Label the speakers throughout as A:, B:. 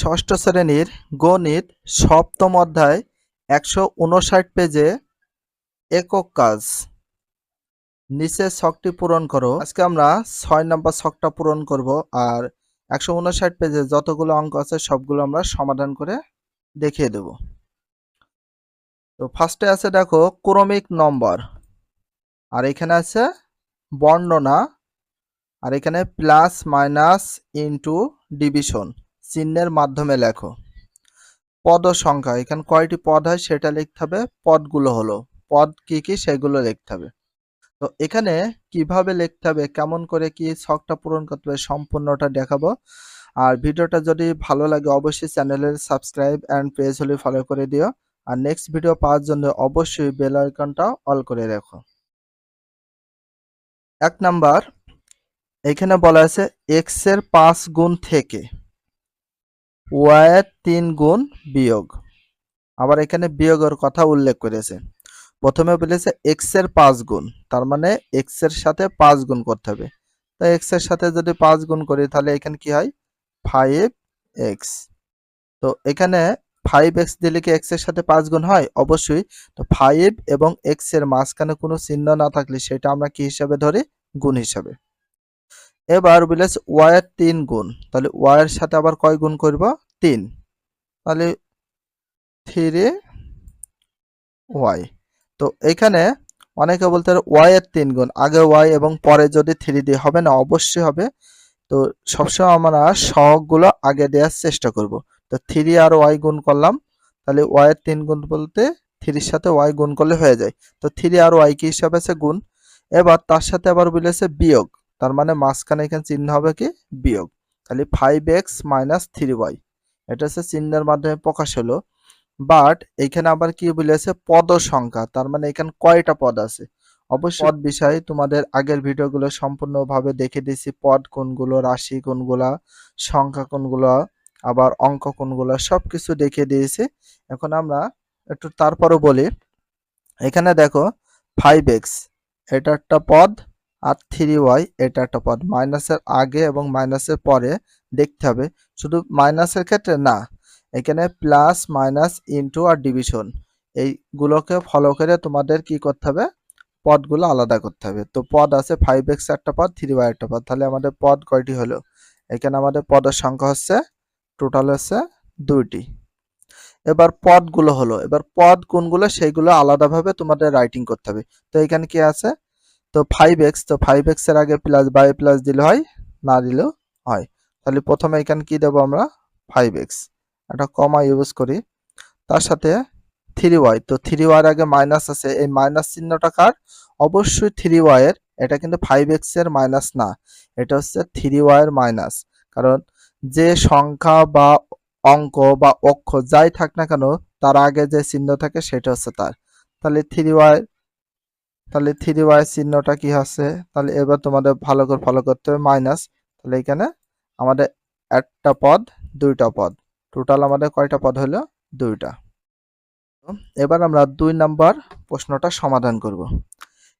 A: ষষ্ঠ শ্রেণির গণিত সপ্তম অধ্যায় একশো উনষাট পেজে একক কাজ। নিচে ছকটি পূরণ করো। আজকে আমরা ছয় নম্বর ছকটা পূরণ করব আর একশো উনষাট পেজে যতগুলো অঙ্ক আছে সবগুলো আমরা সমাধান করে দেখিয়ে দেব। তো ফার্স্টে আছে দেখো ক্রমিক নম্বর। আর এখানে আছে বর্ণনা। আর এখানে প্লাস মাইনাস ইনটু ডিভিশন। চিহ্নের মাধ্যমে লেখো। পদ সংখ্যা, এখানে কয়টি পদ হয় সেটা লিখতে হবে। পদগুলো হলো, পদ কি কি সেগুলো লিখতে হবে। তো এখানে কীভাবে লিখতে হবে, কেমন করে কি ছকটা পূরণ করতে হবে সম্পূর্ণটা দেখাবো। আর ভিডিওটা যদি ভালো লাগে অবশ্যই চ্যানেলের সাবস্ক্রাইব অ্যান্ড পেজ হলে ফলো করে দিও। আর নেক্সট ভিডিও পাওয়ার জন্য অবশ্যই বেল আইকনটা অল করে রাখো। এক নাম্বার, এখানে বলা আছে এক্সের পাঁচ গুণ থেকে। ওয়াইয়ের তিন গুণ বিয়োগ। আবার এখানে বিয়োগের কথা উল্লেখ করেছে। প্রথমে বলেছে এক্সের পাঁচ গুণ, তার মানে এক্সের সাথে পাঁচ গুণ করতে হবে। তো এক্সের সাথে যদি পাঁচ গুণ করি, তাহলে এখানে কি হয়? ফাইভ এক্স তো এখানে ফাইভ এক্স দিলে কি এক্সের সাথে পাঁচ গুণ হয়? অবশ্যই। তো ফাইভ এবং এক্সের মাঝখানে কোনো চিহ্ন না থাকলে সেটা আমরা কি হিসাবে ধরি? গুণ হিসাবে। এবার বলেছে ওয়াইয়ের তিন গুণ, তাহলে ওয়াইয়ের সাথে আবার কয় গুণ করব? তিন। তাহলে থ্রি ওয়াই তো এখানে অনেকে বলতে পারে ওয়াই এর তিন গুণ। আগে ওয়াই এবং পরে যদি থ্রি দিয়ে হবে না, অবশ্যই হবে। তো সবসময় আমরা সহগগুলো আগে দেওয়ার চেষ্টা করব। তো থ্রি আর ওয়াই গুণ করলাম, তাহলে ওয়াই এর তিন গুণ বলতে থ্রির সাথে ওয়াই গুণ করলে হয়ে যায়। তো থ্রি আর ওয়াই কি হিসাবে আছে? গুণ। এবার তার সাথে আবার বলেছে বিয়োগ। তার মানে মাঝখানে এখানে চিহ্ন হবে কি? বিয়োগ। তাহলে five X minus three Y এটা হচ্ছে চিহ্নের মাধ্যমে প্রকাশ হলো। বাট এখানে আবার কি বলেছে পদ সংখ্যা তার মানে এখানে কয়টা পদ আছে? অবশ্যই পদ বিষয়ে তোমাদের আগের ভিডিওগুলো সম্পূর্ণভাবে দেখে দিয়েছি। পদ কোনগুলো রাশি কোনগুলা সংখ্যা কোনগুলো আবার অঙ্ক কোনগুলো সবকিছু দেখিয়ে দিয়েছি। এখন আমরা একটু তারপরও বলি। এখানে দেখো ফাইভ এক্স এটা একটা পদ আর থ্রি ওয়াই এটা একটা পদ। মাইনাসের আগে এবং মাইনাসের পরে দেখতে হবে। শুধু মাইনাসের ক্ষেত্রে না, এখানে প্লাস মাইনাস ইনটু আর ডিভিশন এইগুলোকে ফলো করে তোমাদের কি করতে হবে? পদগুলো আলাদা করতে হবে। তো পদ আছে ফাইভ এক্স একটা পদ থ্রি ওয়াই একটা পদ। তাহলে আমাদের পদ কয়টি হলো? এখানে আমাদের পদের সংখ্যা হচ্ছে টোটাল হচ্ছে দুইটি। এবার পদগুলো হলো, এবার পদ কোনগুলো সেইগুলো আলাদাভাবে তোমাদের রাইটিং করতে হবে। তো এখানে কি আছে? তো ফাইভ এক্স তো ফাইভ এক্সের আগে প্লাস বাই প্লাস দিলে হয়, না দিলেও হয়। তাহলে প্রথমে এখানে কি দেবো আমরা? ফাইভ এক্স একটা কমা ইউজ করি। তার সাথে থ্রি ওয়াই তো থ্রি ওয়াই আগে মাইনাস আছে। এই মাইনাস চিহ্নটা কার? অবশ্যই থ্রি ওয়াইয়ের এটা কিন্তু ফাইভ এক্সের মাইনাস না। এটা হচ্ছে থ্রি ওয়াই এর মাইনাস কারণ যে সংখ্যা বা অঙ্ক বা অক্ষ যাই থাক না কেন, তার আগে যে চিহ্ন থাকে সেটা হচ্ছে তার। তাহলে থ্রি ওয়াই তাহলে থ্রি ওয়াই চিহ্নটা কি হচ্ছে? তাহলে এবার তোমাদের ভালো করে ফলো করতে হবে মাইনাস তাহলে এখানে আমাদের একটা পদ, দুইটা পদ। টোটাল আমাদের কয়টা পদ হলো? দুইটা। এবার আমরা দুই নাম্বার প্রশ্নটা সমাধান করব।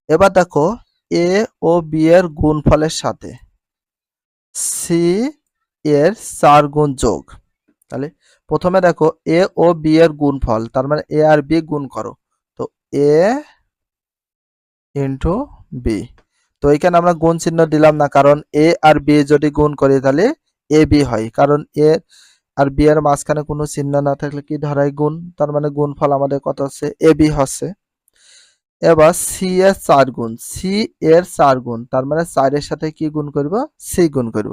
A: এবার দেখো এ ও বি এর গুণফলের সাথে সি এর চার গুণ যোগ। তাহলে প্রথমে দেখো এ ও বি এর গুণফল, তার মানে এ আর বি গুণ করো। তো এ ইন্টু বি তো এখানে আমরা গুণ চিহ্ন দিলাম না, কারণ এ আর বি যদি গুণ করি তাহলে এ বি হয়। কারণ এ আর বি এর মাঝখানে কোনো চিহ্ন না থাকলে কি ধরাই গুণ? তার মানে গুণফল আমাদের কত হচ্ছে? এ বি হচ্ছে। এবার সি এর চার গুণ। সি এর চার গুণ, তার মানে চারের সাথে কি গুণ করব? সি গুণ করব।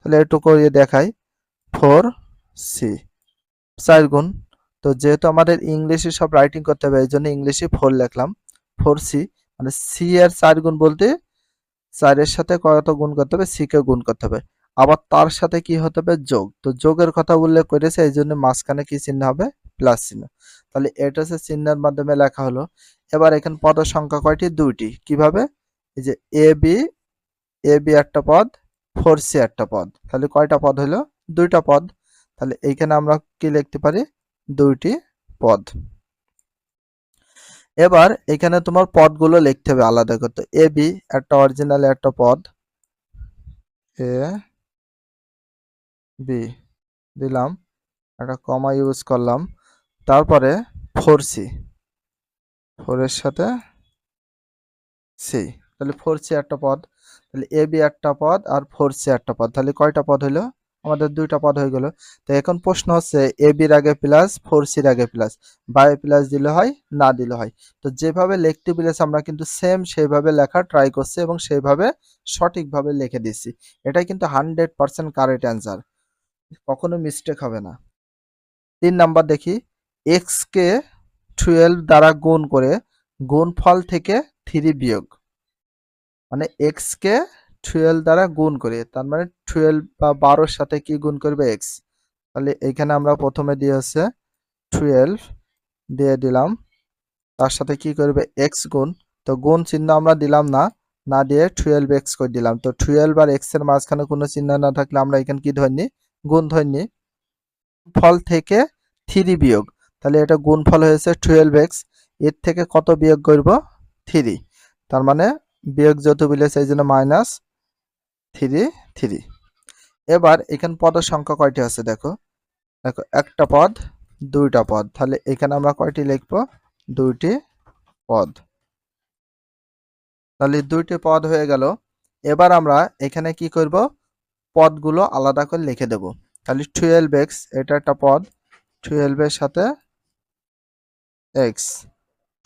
A: তাহলে একটু করিয়ে দেখাই। ফোর সি চার গুণ। তো যেহেতু আমাদের ইংলিশে সব রাইটিং করতে হবে, এই জন্য ইংলিশে ফোর লিখলাম। ফোর সি মানে সি এর চার গুণ বলতে চারের সাথে কত গুণ করতে হবে? সি কে গুণ করতে হবে। আবার তার সাথে কি হতে হবে? যোগ। তো যোগের কথা উল্লেখ করেছে এই জন্য মাঝখানে কি চিহ্ন হবে? প্লাস চিহ্ন। তাহলে এটা হচ্ছে চিহ্নের মাধ্যমে লেখা হলো। এবার এখানে পদ সংখ্যা কয়টি? দুইটি। কীভাবে? এই যে এ, বি এ, বি একটা পদ, ফোর, সি একটা পদ। তাহলে কয়টা পদ হলো? দুইটা পদ। তাহলে এইখানে আমরা কি লিখতে পারি? দুইটি পদ। এবার এখানে তোমার পদগুলো লিখতে হবে আলাদা করতে। এ বি একটা অরিজিনাল একটা পদ। এ বি দিলাম। একটা কমা ইউজ করলাম। তারপরে ফোর সি ফোরের সাথে সি তাহলে ফোর সি একটা পদ। তাহলে এ বি একটা পদ আর ফোর সি একটা পদ। তাহলে কয়টা পদ হইল আমাদের দুইটা পদ হয়ে গেল। তো এখন প্রশ্ন হচ্ছে এ বির আগে প্লাস ফোর সির আগে প্লাস বাই প্লাস দিলে হয়, না দিলে হয়। তো যেভাবে লিখতে বলেছে আমরা কিন্তু সেম সেইভাবে লেখা ট্রাই করছি এবং সেইভাবে সঠিকভাবে লিখে দিচ্ছি এটাই কিন্তু হান্ড্রেড পার্সেন্ট কারেক্ট অ্যান্সার কখনো মিস্টেক হবে না। তিন নাম্বার দেখি এক্স কে টুয়েলভ দ্বারা গুণ করে গুণফল থেকে থ্রি বিয়োগ। মানে এক্স কে টুয়েলভ দ্বারা গুণ করে, তার মানে টুয়েলভ বা বারোর সাথে কি গুণ করবে এক্স তাহলে এখানে আমরা প্রথমে দিয়ে হচ্ছে টুয়েলভ দিয়ে দিলাম, তার সাথে কি করবে এক্স গুণ, তো গুণ চিহ্ন আমরা দিলাম না না দিয়ে টুয়েলভ এক্স করে দিলাম, তো টুয়েলভ আর এক্সের মাঝখানে কোনো চিহ্ন না থাকলে আমরা এখানে কি ধরনি, গুণ ধরনি, ফল থেকে থ্রি বিয়োগ, তাহলে এটা গুণফল হয়েছে টুয়েলভ এক্সের থেকে কত বিয়োগ করব? থ্রি তার মানে বিয়োগ যত বিলেছে, এই জন্য মাইনাস থ্রি থ্রি। এবার এখানে পদের সংখ্যা কয়টি আছে দেখো? দেখো, একটা পদ, দুইটা পদ। তাহলে এখানে আমরা কয়টি লিখব? দুইটি পদ। তাহলে দুইটি পদ হয়ে গেল। এবার আমরা এখানে কি করব? পদগুলো আলাদা করে লিখে দেব। তাহলে টুয়েলভ এক্স, এটা একটা পদ। টুয়েলভের সাথে এক্স।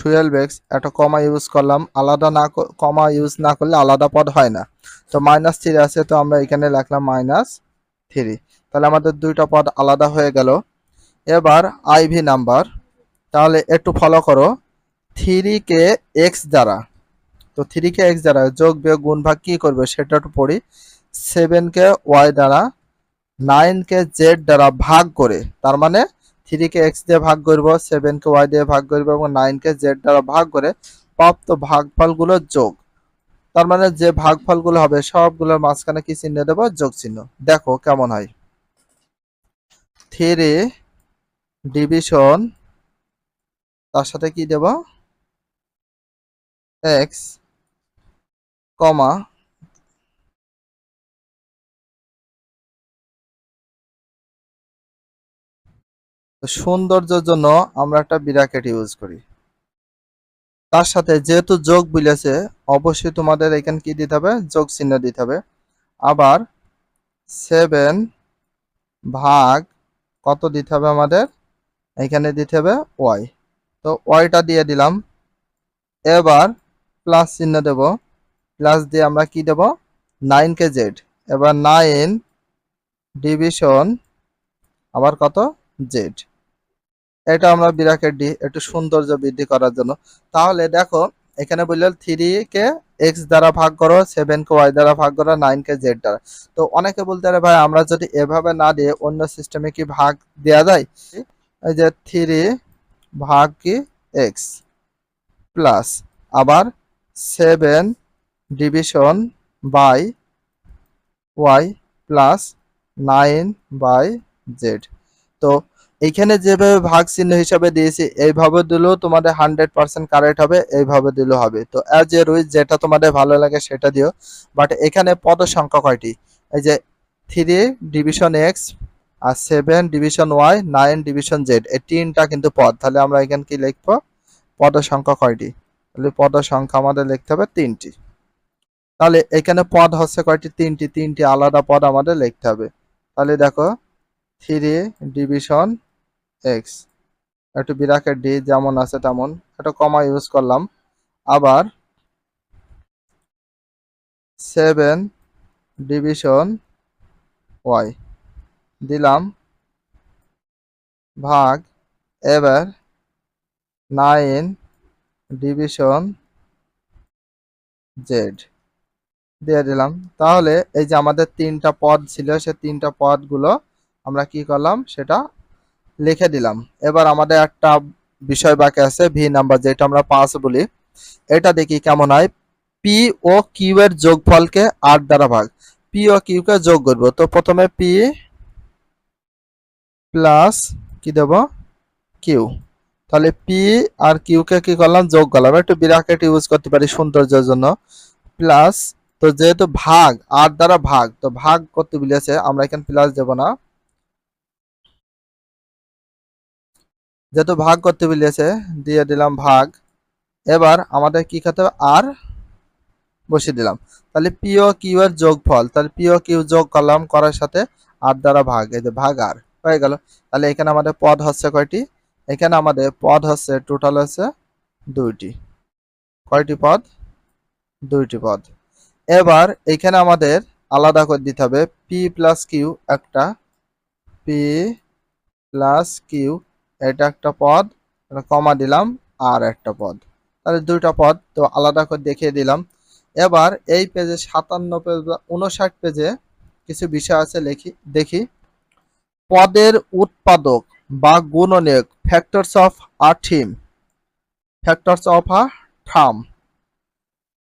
A: টুয়েলভ এক্স একটা কমা ইউজ করলাম, আলাদা না কমা ইউজ না করলে আলাদা পদ হয় না। তো মাইনাস থ্রি আছে, তো আমরা এখানে লিখলাম মাইনাস থ্রি তাহলে আমাদের দুইটা পদ আলাদা হয়ে গেল। এবার আইভি নাম্বার তাহলে একটু ফলো করো। থ্রি কে এক্স দ্বারা। তো থ্রি কে এক্স দ্বারা যোগ বিয়োগ গুণ ভাগ কি করবে সেটা একটু পড়ি। সেভেন কে ওয়াই দ্বারা নাইন কে জেড দ্বারা ভাগ করে, তার মানে থ্রি কে এক্স দিয়ে ভাগ করব সেভেন কে ওয়াই দিয়ে ভাগ করব এবং নাইন কে জেড দ্বারা ভাগ করে প্রাপ্ত ভাগফলগুলোর যোগ। তার মানে যে ভাগফলগুলো হবে, সবগুলোর মাঝখানে কি চিহ্ন দেবো? যোগ চিহ্ন। দেখো কেমন হয়। থ্রি ডিভিশন, তার সাথে কি দেব? এক্স, কমা সৌন্দর্যের জন্য আমরা একটা বিরাকেট ইউজ করি। তার সাথে যেহেতু যোগ বিলেছে অবশ্যই তোমাদের এখানে কি দিতে হবে? যোগ চিহ্ন দিতে হবে। আবার সেভেন ভাগ কত দিতে হবে আমাদের? এখানে দিতে হবে ওয়াই তো ওয়াইটা দিয়ে দিলাম। এবার প্লাস চিহ্ন দেব। প্লাস দিয়ে আমরা কি দেব? নাইন কে জেড এবার নাইন ডিভিশন আবার কত? জেড এটা আমরা বিরাকেট দিই একটু সৌন্দর্য বৃদ্ধি করার জন্য। তাহলে দেখো, এখানে বললেন থ্রি কে এক্স দ্বারা ভাগ করো সেভেন কে ওয়াই দ্বারা ভাগ করো নাইন কে জেড দ্বারা। তো অনেকে বলতে পারে, ভাই, আমরা যদি এভাবে না দিয়ে অন্য সিস্টেমে কি ভাগ দেওয়া যায়? এই যে থ্রি ভাগ কি এক্স প্লাস আবার seven division by Y plus nine by Z তো এইখানে যেভাবে ভাগ চিহ্ন হিসাবে দিয়েছি, এইভাবে দিলেও তোমাদের হান্ড্রেড পার্সেন্ট কারেক্ট হবে, এইভাবে দিলেও হবে। তো অ্যাজ এ রুইজ যেটা তোমাদের ভালো লাগে সেটা দিও। বাট এখানে পদ সংখ্যা কয়টি? এই যে থ্রি ডিভিশন এক্স আর seven division Y nine division Z এই তিনটা কিন্তু পদ। তাহলে আমরা এখানে কি লিখব? পদ সংখ্যা কয়টি? তাহলে পদ সংখ্যা আমাদের লিখতে হবে তিনটি। তাহলে এখানে পদ হচ্ছে কয়টি? তিনটি। তিনটি আলাদা পদ আমাদের লিখতে হবে। তাহলে দেখো থ্রি ডিভিশন এক্স একটু বিরাকেট ডি যেমন আছে তেমন, একটা কমা ইউজ করলাম। আবার সেভেন ডিভিশন ওয়াই দিলাম। ভাগ, এবার নাইন ডিভিশন জেড দিয়ে দিলাম। তাহলে এই যে আমাদের তিনটা পদ ছিল, সে তিনটা পদগুলো আমরা কি করলাম? সেটা লিখে দিলাম। এবার আমাদের একটা বিষয় বাকি আছে, ভি নাম্বার যেটা আমরা পাঁচ বলি। এটা দেখি কেমন হয়? পি ও কিউ এর যোগফলকে আট দ্বারা ভাগ। পি ও কিউ কে যোগ করব। তো প্রথমে পি প্লাস কি দেব? কিউ। তাহলে পি আর কিউ কে কি করলাম? যোগ করলাম। একটু বিরাকেট ইউজ করতে পারি সৌন্দর্যের জন্য। প্লাস তো যেহেতু ভাগ, আট দ্বারা ভাগ, তো ভাগ করতে বলেছে, আমরা এখানে প্লাস দেব না। যেহেতু ভাগ করতে বলেছে, দিয়ে দিলাম ভাগ। এবার আমাদের কি খেতে হবে? আর বসিয়ে দিলাম। তাহলে পি ও কিউ এর যোগফল, তাহলে পি ও কিউ যোগ করলাম, করার সাথে আর দ্বারা ভাগ, এই যে ভাগ আর, হয়ে গেল। তাহলে এখানে আমাদের পদ হচ্ছে কয়টি? এখানে আমাদের পদ হচ্ছে টোটাল হচ্ছে দুইটি। কয়টি পদ? দুইটি পদ। এবার এখানে আমাদের আলাদা করে দিতে হবে পি প্লাস কিউ একটা পি প্লাস কিউ এটা একটা পদ কমা দিলাম, আর একটা পদ। তাহলে দুইটা পদ, তো আলাদা করে দেখিয়ে দিলাম। এবার এই পেজে সাতান্ন পেজ বা উনষাট পেজে কিছু বিষয় আছে, লিখি, দেখি। পদের উৎপাদক বা গুণনীয়ক factors of a term factors of a term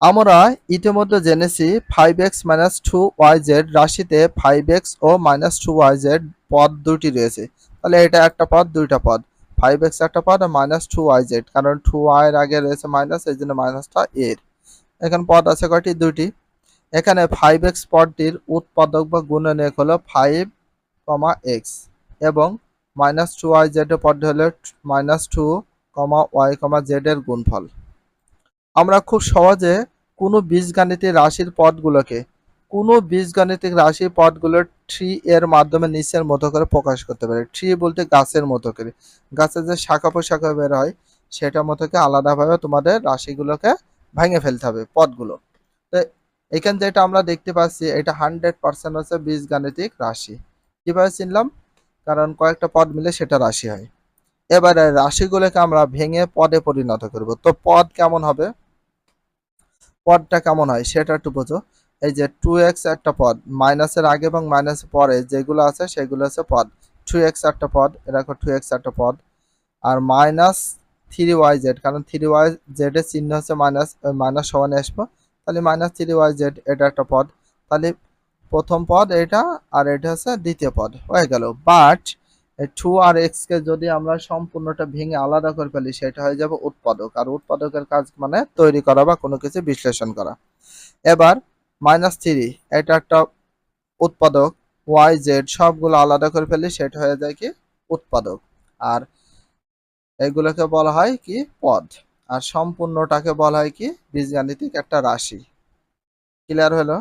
A: আমরা ইতিমধ্যে জেনেছি five X minus two Y Z রাশিতে ফাইভ এক্স ও মাইনাস টু ওয়াই জেড পদ দুটি রয়েছে। তাহলে এটা একটা পদ, দুইটা পদ। ফাইভ এক্স একটা পদ আর মাইনাস টু ওয়াই জেড কারণ টু ওয়াই এর আগে রয়েছে মাইনাস এই জন্য মাইনাসটা এর। এখানে পদ আছে কয়টি? দুইটি। এখানে ফাইভ এক্স পদটির উৎপাদক বা গুণনীয়ক হলো ফাইভ কমা এক্স এবং মাইনাস টু ওয়াই জেড এর পদটি হলো minus two comma Y comma Z এর গুণফল। আমরা খুব সহজে কোনো বীজগাণিতিক রাশির পদগুলোকে কোনো বীজগাণিতিক রাশি পদগুলোর ট্রি এর মাধ্যমে নিচের মতো করে প্রকাশ করতে পারে। ট্রি বলতে গাছের মতো করে। গাছের যে শাখা পোশাখা বের হয়, সেটার মতো করে আলাদাভাবে তোমাদের রাশিগুলোকে ভেঙে ফেলতে হবে, পদগুলো। তো এখানে যেটা আমরা দেখতে পাচ্ছি, এটা হান্ড্রেড পার্সেন্ট হচ্ছে বীজগাণিতিক রাশি। কীভাবে চিনলাম? কারণ কয়েকটা পদ মিলে সেটা রাশি হয়। এবারে রাশিগুলোকে আমরা ভেঙে পদে পরিণত করব। তো পদ কেমন হবে? পদটা কেমন হয়, সেটা একটু বোঝো। এই যে টু এক্স একটা পদ, মাইনাসের আগে এবং মাইনাসের পরে যেগুলো আছে সেগুলো হচ্ছে পদ। টু এক্স একটা পদ এরকম টু এক্স একটা পদ। আর মাইনাস থ্রি ওয়াই জেড কারণ থ্রি ওয়াই জেড এর চিহ্ন হচ্ছে মাইনাস মাইনাস সমানে আসব। তাহলে মাইনাস থ্রি ওয়াই জেড এটা একটা পদ। তাহলে প্রথম পদ এটা, আর এটা হচ্ছে দ্বিতীয় পদ। হয়ে গেল। বাট টু আর এক্স কে যদি আমরা সম্পূর্ণটা ভেঙে আলাদা করে ফেলি, সেটা হয়ে যাবে উৎপাদক। আর উৎপাদকের কাজ মানে তৈরি করা বা কোনো কিছু বিশ্লেষণ করা। এবার মাইনাস থ্রি, এটা একটা উৎপাদক। ওয়াই জেড সবগুলো আলাদা করে ফেললে সেটা হয়ে যায় কি? উৎপাদক। আর এগুলোকে বলা হয় কি? পদ। আর সম্পূর্ণটাকে বলা হয় কি? বীজগাণিতিক একটা রাশি। ক্লিয়ার হলো?